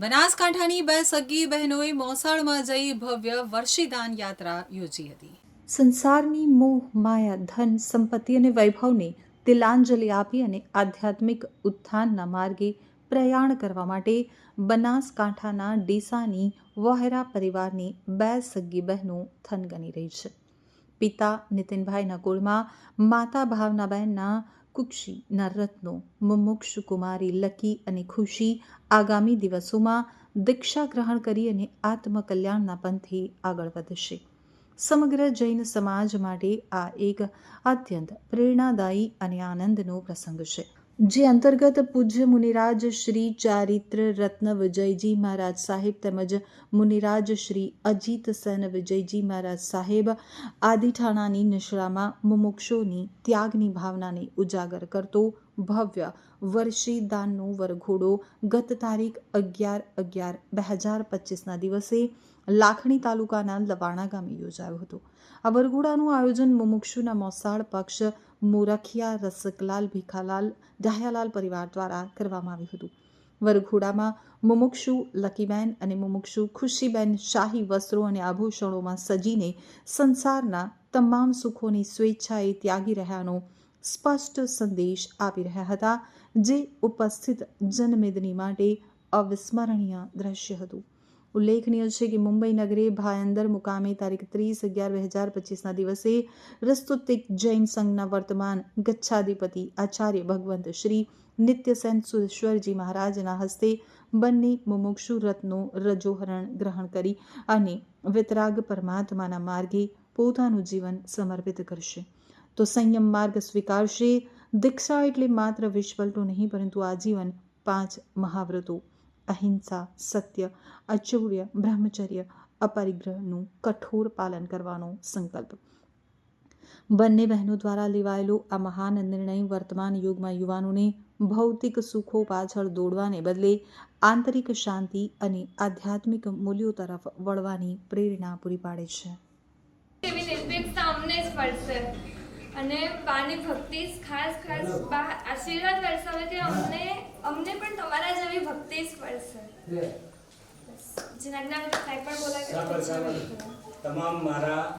બનાસકાંઠાની બે સગી બહેનોએ મોસાળમાં જઈ ભવ્ય વર્ષીદાન યાત્રા યોજી હતી. સંસારની મોહ, માયા, ધન, સંપત્તિ અને વૈભવને તિલાંજલિ આપી અને આધ્યાત્મિક ઉત્થાનના માર્ગે પ્રયાણ કરવા માટે બનાસકાંઠાના ડીસાની વહેરા પરિવારની બે સગી બહેનો થનગની રહી છે. પિતા નીતિનભાઈના કુળમાં માતા ભાવનાબહેનના કુક્ષીના રત્નો મુમુક્ષુ કુમારી લકી અને ખુશી આગામી દિવસોમાં દીક્ષા ગ્રહણ કરી અને આત્મકલ્યાણના પંથે આગળ વધશે. સમગ્ર જૈન સમાજ માટે આ એક અત્યંત પ્રેરણાદાયી અને આનંદનો પ્રસંગ છે. જે અંતર્ગત પૂજ્ય મુનિરાજ શ્રી ચારિત્ર રત્ન વિજયજી મહારાજ સાહેબ તેમજ મુનિરાજ શ્રી અજીત સેન વિજયજી મહારાજ સાહેબ આદિઠાણાની નિશ્રામાં મુમુક્ષોની ત્યાગની ભાવનાને ઉજાગર કરતો ભવ્ય વર્ષી દાનનો વરઘોડો ગત તારીખ અગિયાર અગિયાર બે હજાર પચીસના દિવસે લાખણી તાલુકાના લવાણા ગામે યોજાયો હતો. આ વરઘોડાનું આયોજન મુમુક્ષુના મોસાળ પક્ષ મોરખિયા, રસકલાલ, ભીખાલાલ ડાહ્યાલાલ પરિવાર દ્વારા કરવામાં આવ્યું હતું. વરઘોડામાં મુમુક્ષુ, લકીબેન અને મુમુક્ષુ ખુશીબેન, શાહી વસ્ત્રો અને આભૂષણોમાં સજીને સંસારના તમામ સુખોની સ્વેચ્છાએ ત્યાગી રહ્યાનો સ્પષ્ટ સંદેશ આપી રહ્યા હતા, જે ઉપસ્થિત જનમેદની માટે અવિસ્મરણીય દ્રશ્ય હતું. ઉલ્લેખનીય છે કે મુંબઈ નગરે ભાયંદર મુકામે તારીખ ત્રીસ અગિયાર બે હજાર પચીસના દિવસે રસ્તુતિક જૈન સંઘના વર્તમાન ગચ્છાધિપતિ આચાર્ય ભગવંત શ્રી નિત્યસેન સુરેશ્વરજી મહારાજના હસ્તે બંને મુમુક્ષુ રત્નો રજોહરણ ગ્રહણ કરી અને વિતરાગ પરમાત્માના માર્ગે પોતાનું જીવન સમર્પિત કરશે. તો સંયમ માર્ગ સ્વીકારશે. દીક્ષા એટલે માત્ર વિશ્વલટું નહીં, પરંતુ આજીવન પાંચ મહાવ્રતો. અહિંસા, સત્ય, અચૌર્ય, બ્રહ્મચર્ય, અપરિગ્રહનું કઠોર પાલન કરવાનો સંકલ્પ. બંને બહેનો દ્વારા લેવાયેલો આ મહાન નિર્ણય વર્તમાન યુગમાં યુવાનોને ભૌતિક સુખો પાછળ દોડવાને બદલે આંતરિક શાંતિ અને આધ્યાત્મિક મૂલ્યો તરફ વળવાની પ્રેરણા પૂરી પાડે છે એવી નિર્ભીકતા અમને જ પડશે અને બાની ભક્તિ ખાસ ખાસ બા આશીર્વાદ વરસાવે કે અમને અમને પણ તમારા જેવી ભક્તિ જ પડશે બસ. જેના જ્ઞાન સાહેબ પણ બોલાવે. તમામ મારા